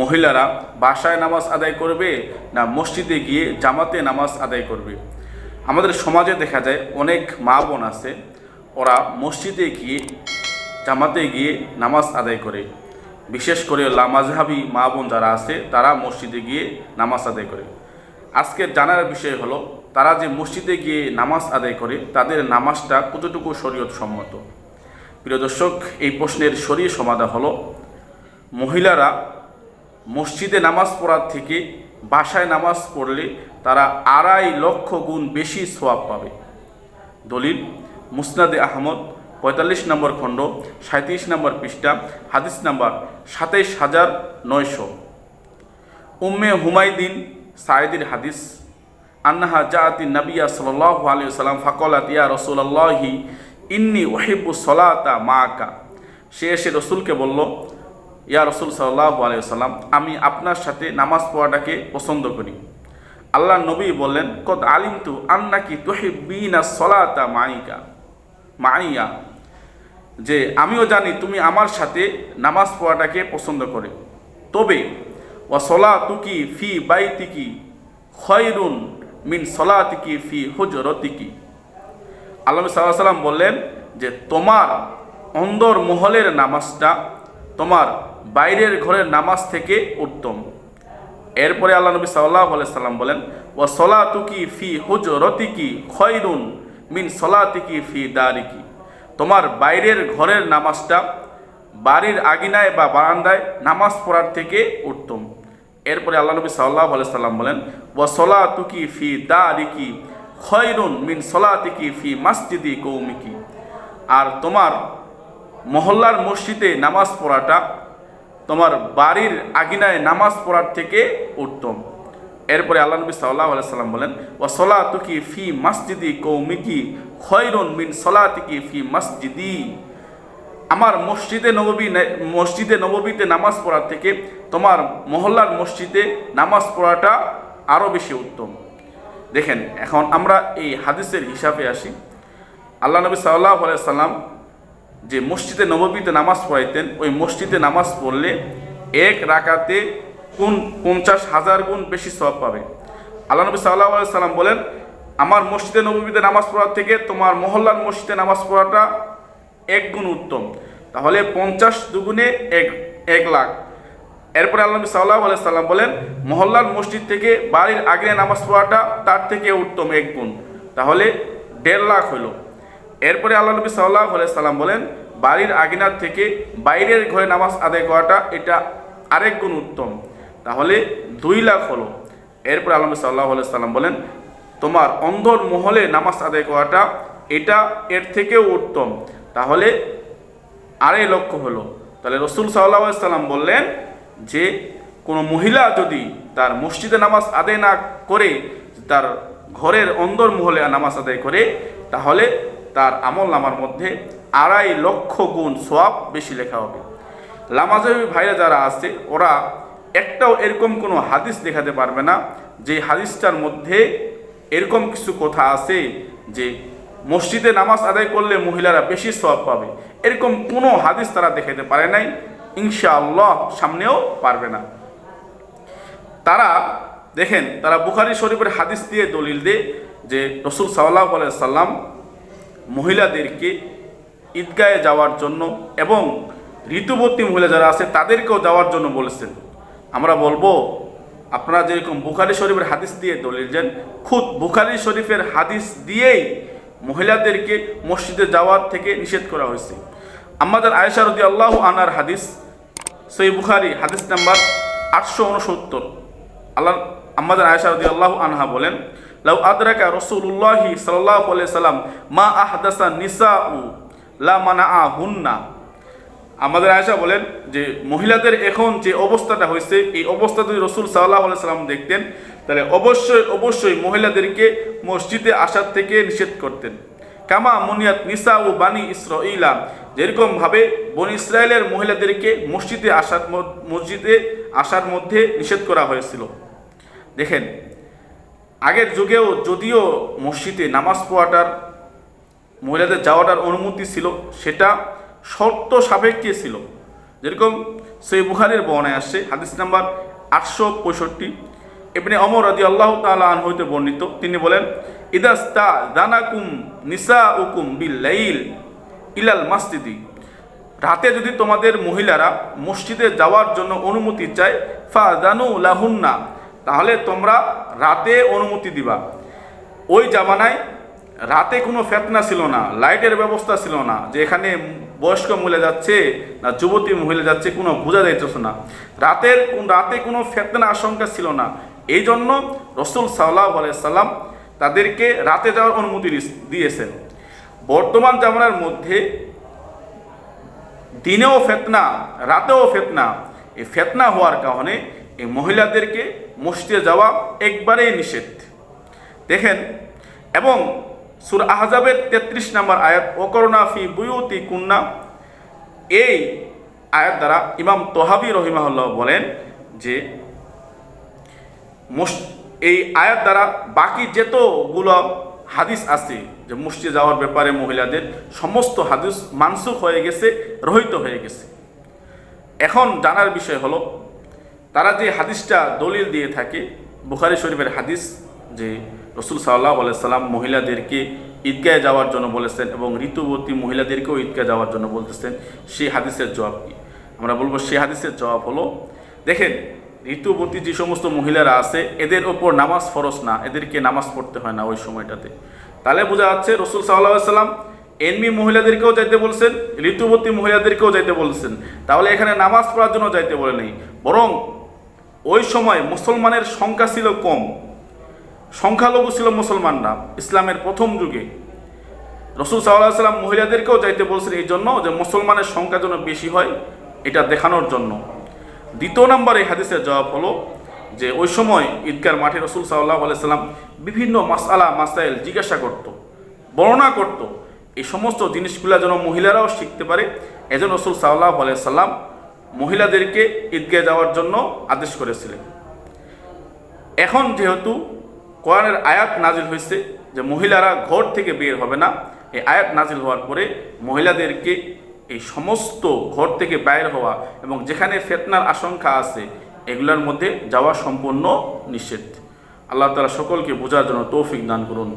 মহিলারা বাসায় নামাজ আদায় করবে না মসজিদে গিয়ে জামাতে নামাজ আদায় করবে? আমাদের সমাজে দেখা যায় অনেক মা বোন আছে, ওরা মসজিদে গিয়ে, জামাতে গিয়ে নামাজ আদায় করে। বিশেষ করে লামাজহাবি মা বোন যারা আছে, তারা মসজিদে গিয়ে নামাজ আদায় করে। আজকের জানার বিষয় হলো, তারা যে মসজিদে গিয়ে নামাজ আদায় করে, তাদের নামাজটা কতটুকু শরীয়ত সম্মত প্রিয় দর্শক, এই প্রশ্নের শরীর সমাধান হলো, মহিলারা মসজিদে নামাজ পড়ার থেকে বাসায় নামাজ পড়লে তারা আড়াই লক্ষ গুণ বেশি সোয়াব পাবে। দলিল, মুসনাদে আহমদ, পঁয়তাল্লিশ নম্বর খণ্ড সাঁত্রিশ নম্বর পৃষ্ঠা, হাদিস নাম্বার সাতাইশ হাজার নয়শো। উম্মে হুমায়দিন সায়েদির হাদিস, আন্নাহা জাআতি নবিয়া সাল্লাল্লাহু আলাইহি সাল্লাম ফাকলাত ইয়া রাসূলুল্লাহি ইন্নি উহিব্বু সলাতা মাকা সে এসে রসুলকে বলল ইয়া রসুল সাল্লাহ আলাইহি সাল্লাম আমি আপনার সাথে নামাজ পড়াটাকে পছন্দ করি। আল্লাহ নবী বললেন, কদ আলিমতু আন্নাকি তুহিব্বিনা সলাতা মাইকা। মাইয়া, যে আমিও জানি তুমি আমার সাথে নামাজ পড়াটাকে পছন্দ করে। তবে ও সলা তুকি ফি বাইতিকি খয়রুন মিন সলাতিকি ফি হুজরতিকি। আল্লাহ সাল্লাহ সাল্লাম বললেন যে, তোমার অন্দর মহলের নামাজটা তোমার বাইরের ঘরের নামাজ থেকে উত্তম। এরপরে আল্লাহ নবী সাল্লাহ সাল্লাম বলেন ও সলাতুকি ফি হুজ রতিকি খয়রুন মিন সলাতিকি ফি দারিকি। তোমার বাইরের ঘরের নামাজটা বাড়ির আগিনায় বা বারান্দায় নামাজ পড়ার থেকে উত্তম। এরপরে আল্লাহ নবী সাল্লাহ সাল্লাম বলেন ও সলাতুকি ফি দারিকি খয়রুন মিন সলাতিকি ফি মাসজিদি কৌমিকি। আর তোমার মহল্লার মসজিদে নামাজ পড়াটা তোমার বাড়ির আগিনায় নামাজ পড়ার থেকে উত্তম। এরপরে আল্লাহ নবী সাল্লাহ সাল্লাম বলেন ও সলাতুকি ফি মসজিদি কৌমিকি খয়রুন মিন সলাতিকি ফি মসজিদি। আমার মসজিদে নববী মসজিদে নববীতে নামাজ পড়ার থেকে তোমার মহল্লার মসজিদে নামাজ পড়াটা আরও বেশি উত্তম। দেখেন, এখন আমরা এই হাদিসের হিসাবে আসি। আল্লাহ নবী সাল্লাহ সাল্লাম যে মসজিদে নববীতে নামাজ পড়াইতেন, ওই মসজিদে নামাজ পড়লে এক রাকাতে কোন পঞ্চাশ হাজার গুণ বেশি সব পাবে। আল্লাহ নবী সাল্লাহ সাল্লাম বলেন, আমার মসজিদে নববীতে নামাজ পড়ার থেকে তোমার মহল্লার মসজিদে নামাজ পড়াটা এক গুণ উত্তম। তাহলে পঞ্চাশ দুগুণে এক এক লাখ। এরপরে আল্লাহ নবী সাল্লাহ সাল্লাম বলেন, মহল্লার মসজিদ থেকে বাড়ির আগে নামাজ পড়াটা তার থেকে উত্তম এক গুণ। তাহলে দেড় লাখ হইল। এরপরে আল্লাহ নবী সাল্লাহ সাল্লাম বলেন, বাড়ির আগিনার থেকে বাইরের ঘরে নামাজ আদায় করাটা এটা আরেক গুণ উত্তম। তাহলে দুই লাখ হলো। এরপরে আল্লাহ নবী সাল্লাহ সাল্লাম বলেন, তোমার অন্ধর মহলে নামাজ আদায় করাটা এটা এর থেকেও উত্তম। তাহলে আড়াই লক্ষ হলো। তাহলে রসুল সাল্লাহ সাল্লাম বললেন যে, কোনো মহিলা যদি তার মসজিদে নামাজ আদায় না করে, তার ঘরের অন্দর মহলে নামাজ আদায় করে, তাহলে তার আমল নামার মধ্যে আড়াই লক্ষ গুণ সোয়াব বেশি লেখা হবে। লামাজবি ভাইরা যারা আছে, ওরা একটাও এরকম কোনো হাদিস দেখাতে পারবে না যে হাদিসটার মধ্যে এরকম কিছু কথা আছে যে মসজিদে নামাজ আদায় করলে মহিলারা বেশি সব পাবে। এরকম কোনো হাদিস তারা দেখাতে পারে নাই, ইনশাআল্লাহ সামনেও পারবে না। তারা দেখেন, তারা বুখারি শরীফের হাদিস দিয়ে দলিল দে যে রসুল সাল্লাহ সাল্লাম মহিলাদেরকে ঈদগাহে যাওয়ার জন্য এবং ঋতুবর্তী মহিলা যারা আছে তাদেরকেও যাওয়ার জন্য বলেছেন। আমরা বলব, আপনারা যেরকম বুখারি শরীফের হাদিস দিয়ে দলিল দেন, খুদ বুখারি শরীফের হাদিস দিয়েই মহিলাদেরকে মসজিদে যাওয়ার থেকে নিষেধ করা হয়েছে। আমাদের আয়েশা রদি আল্লাহ আনার হাদিস সেই বুখারি, হাদিস নাম্বার আটশো উনসত্তর। আল্লাহ, আমাদের আয়েশা রদি আল্লাহ আনহা বলেন লাউ আদরাকা রসুল্লাহি সাল্লাহ সাল্লাম মা আহদাসা নিসা উ লা আমাদের আয়সা বলেন যে, মহিলাদের এখন যে অবস্থাটা হয়েছে, এই অবস্থা যদি রসুল সাল্লাহ সাল্লাম দেখতেন, তাহলে অবশ্যই অবশ্যই মহিলাদেরকে মসজিদে আসার থেকে নিষেধ করতেন। কামা মুনিয়াত নিসা ও বানি ইসরা যেরকমভাবে বন ইসরায়েলের মহিলাদেরকে মসজিদে আসার মসজিদে আসার মধ্যে নিষেধ করা হয়েছিল। দেখেন আগের যুগেও যদিও মসজিদে নামাজ পড়াটার, মহিলাদের যাওয়াটার অনুমতি ছিল, সেটা শর্ত সাপেক্ষে ছিল। যেরকম সেই বুখারের বর্ণায় আসছে, হাদিস নাম্বার আটশো পঁয়ষট্টি। এমনি অমর রাজি আল্লাহ তালা আন হইতে বর্ণিত, তিনি বলেন ইদাস্তা দানাকুম নিসা উকুম বিল্লাইল ইলাল মাসজিদি। রাতে যদি তোমাদের মহিলারা মসজিদে যাওয়ার জন্য অনুমতি চায় ফা জানু লাহুন্না, তাহলে তোমরা রাতে অনুমতি দিবা। ওই জামানায় রাতে কোনো ফেতনা ছিল না, লাইটের ব্যবস্থা ছিল না যে এখানে বয়স্ক মহিলা যাচ্ছে না যুবতী মহিলা যাচ্ছে, কোনো বোঝা যাইতেছে না। রাতের রাতে কোনো ফেতনা আশঙ্কা ছিল না। এই জন্য রসুল সাল্লাহ সাল্লাম তাদেরকে রাতে যাওয়ার অনুমতি দিয়েছেন। বর্তমান জামানার মধ্যে দিনেও ফেতনা, রাতেও ফেতনা। এই ফেতনা হওয়ার কারণে এই মহিলাদেরকে মসজিদে যাওয়া একবারেই নিষেধ। দেখেন, এবং সুর আহজাবের তেত্রিশ নম্বর আয়াত অকরণা ফি বুয়ুতি কুন্না এই আয়াত দ্বারা ইমাম তোহাবি রহিমাহুল্লাহ বলেন যে এই আয়াত দ্বারা বাকি যেতগুলো হাদিস আছে, যে মসজিদে যাওয়ার ব্যাপারে মহিলাদের সমস্ত হাদিস মানসুখ হয়ে গেছে, রহিত হয়ে গেছে। এখন জানার বিষয় হলো তারা যে হাদিসটা দলিল দিয়ে থাকে, বুখারি শরীফের হাদিস যে রসুল সাল্লাহ সাল্লাম মহিলাদেরকে ঈদগায় যাওয়ার জন্য বলেছেন এবং ঋতুবতী মহিলাদেরকেও ঈদগায় যাওয়ার জন্য বলতেছেন, সেই হাদিসের জবাব কি? আমরা বলব সেই হাদিসের জবাব হলো, দেখেন ঋতুবতী যে সমস্ত মহিলারা আছে, এদের ওপর নামাজ ফরজ না, এদেরকে নামাজ পড়তে হয় না ওই সময়টাতে। তাহলে বোঝা যাচ্ছে রসুল সাল্লাহ সাল্লাম এনমি মহিলাদেরকেও যাইতে বলছেন ঋতুবতী মহিলাদেরকেও যাইতে বলছেন। তাহলে এখানে নামাজ পড়ার জন্য যাইতে বলে নেই, বরং ওই সময় মুসলমানের সংখ্যা ছিল কম। সংখ্যালঘু ছিল মুসলমানরা ইসলামের প্রথম যুগে। রসুল সাল্লাহ সাল্লাম মহিলাদেরকেও যাইতে বলছেন এই জন্য যে মুসলমানের সংখ্যা যেন বেশি হয় এটা দেখানোর জন্য। দ্বিতীয় নম্বর এই হাদিসের জবাব হলো যে ওই সময় ঈদগার মাঠে রসুল সাল্লাহ সাল্লাম বিভিন্ন মাসালা মাসাইল জিজ্ঞাসা করত, বর্ণনা করত। এই সমস্ত জিনিসগুলো যেন মহিলারাও শিখতে পারে। এজন্য রসুল সাল্লাহ সাল্লাম মহিলাদেরকে ঈদগায় যাওয়ার জন্য আদেশ করেছিলেন। এখন যেহেতু কোরআনের আয়াত নাজিল হয়েছে যে মহিলারা ঘর থেকে বের হবে না, এই আয়াত নাজিল হওয়ার পরে মহিলাদেরকে এই সমস্ত ঘর থেকে বাইর হওয়া এবং যেখানে ফেতনার আশঙ্কা আছে, এগুলোর মধ্যে যাওয়া সম্পূর্ণ নিষেধ। আল্লাহ তালা সকলকে বোঝার জন্য তৌফিক দান করুন।